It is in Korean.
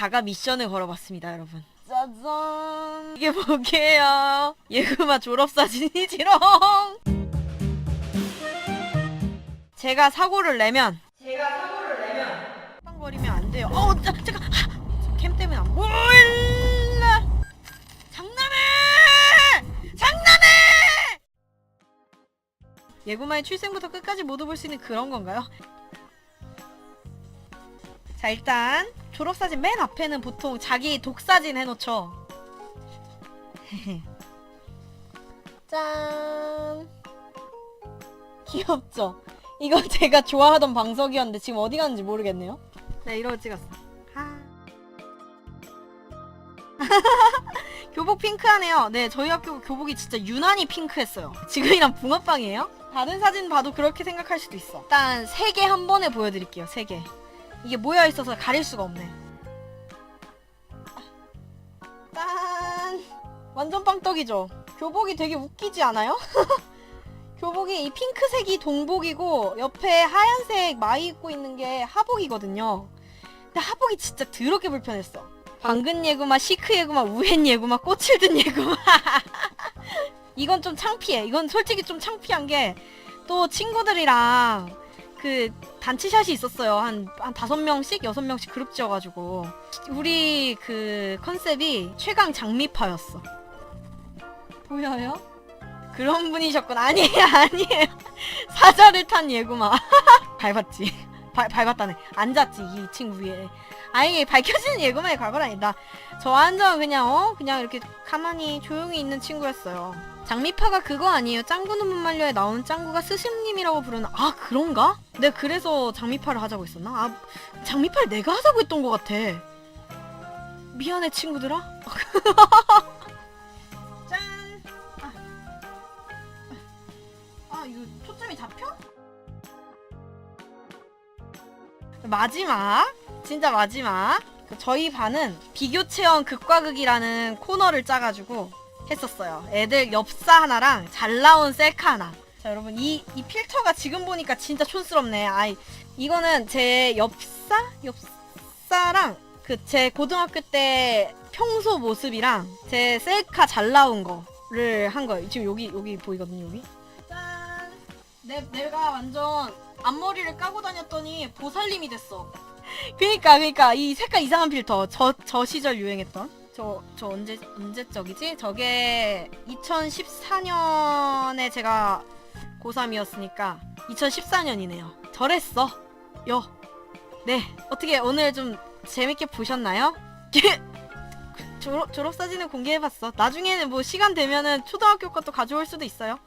자가 미션을 걸어봤습니다, 여러분. 짜잔. 이게 뭐게요? 예금아 졸업사진이지롱. 제가 사고를 내면 제가 사고를 내면 빵거리면 안 돼요. 어, 자, 잠깐. 하, 캠 때문에 안 보일라. 장난해! 장난해! 예구마의 출생부터 끝까지 모두 볼 수 있는 그런 건가요? 자 일단 졸업사진 맨 앞에는 보통 자기 독사진 해놓죠. 짠. 귀엽죠? 이거 제가 좋아하던 방석이었는데 지금 어디 갔는지 모르겠네요. 네 이러고 찍었어. 아. 교복 핑크하네요. 네 저희 학교 교복이 진짜 유난히 핑크했어요. 지금이랑 붕어빵이에요? 다른 사진 봐도 그렇게 생각할 수도 있어. 일단 세 개 한 번에 보여드릴게요 세개 이게 모여 있어서 가릴 수가 없네. 짠! 완전 빵떡이죠? 교복이 되게 웃기지 않아요? 교복이 이 핑크색이 동복이고 옆에 하얀색 마이 입고 있는 게 하복이거든요. 근데 하복이 진짜 더럽게 불편했어. 방근 예구마, 시크 예구마, 우엔 예구마, 꽃을 든 예구마. 이건 좀 창피해. 이건 솔직히 좀 창피한 게 또 친구들이랑 그 단체샷이 있었어요. 한, 한 다섯 명씩, 여섯 명씩 그룹 지어가지고. 우리 그 컨셉이 최강 장미파였어. 보여요? 그런 분이셨구나. 아니에요, 아니에요. 사자를 탄 예구마. 밟았지. 발, 밟았다네. 앉았지, 이 친구 위에. 아니, 밝혀지는 예구마의 과거는 아니다. 저 완전 그냥, 어? 그냥 이렇게 가만히 조용히 있는 친구였어요. 장미파가 그거 아니에요. 짱구 눈물 말려에 나오는 짱구가 스승님이라고 부르는 아 그런가? 내가 그래서 장미파를 하자고 했었나? 아 장미파를 내가 하자고 했던 것 같아. 미안해 친구들아. 짠. 아. 아 이거 초점이 잡혀? 마지막 진짜 마지막 그 저희 반은 비교 체험 극과 극이라는 코너를 짜가지고 했었어요. 애들 엽사 하나랑 잘 나온 셀카 하나. 자 여러분 이, 이 필터가 지금 보니까 진짜 촌스럽네. 아이 이거는 제 엽사 엽사랑 그 제 고등학교 때 평소 모습이랑 제 셀카 잘 나온 거를 한 거예요. 지금 여기 여기 보이거든요 여기. 짠. 내 내가 완전 앞머리를 까고 다녔더니 보살님이 됐어. 그니까 그니까 이 색깔 이상한 필터 저 저 시절 유행했던. 저, 저 언제, 언제적이지? 저게 2014년에 제가 고3이었으니까 2014년이네요. 저랬어. 요. 네. 어떻게 오늘 좀 재밌게 보셨나요? 졸업, 졸업 사진을 공개해봤어. 나중에는 뭐 시간 되면은 초등학교 것도 가져올 수도 있어요.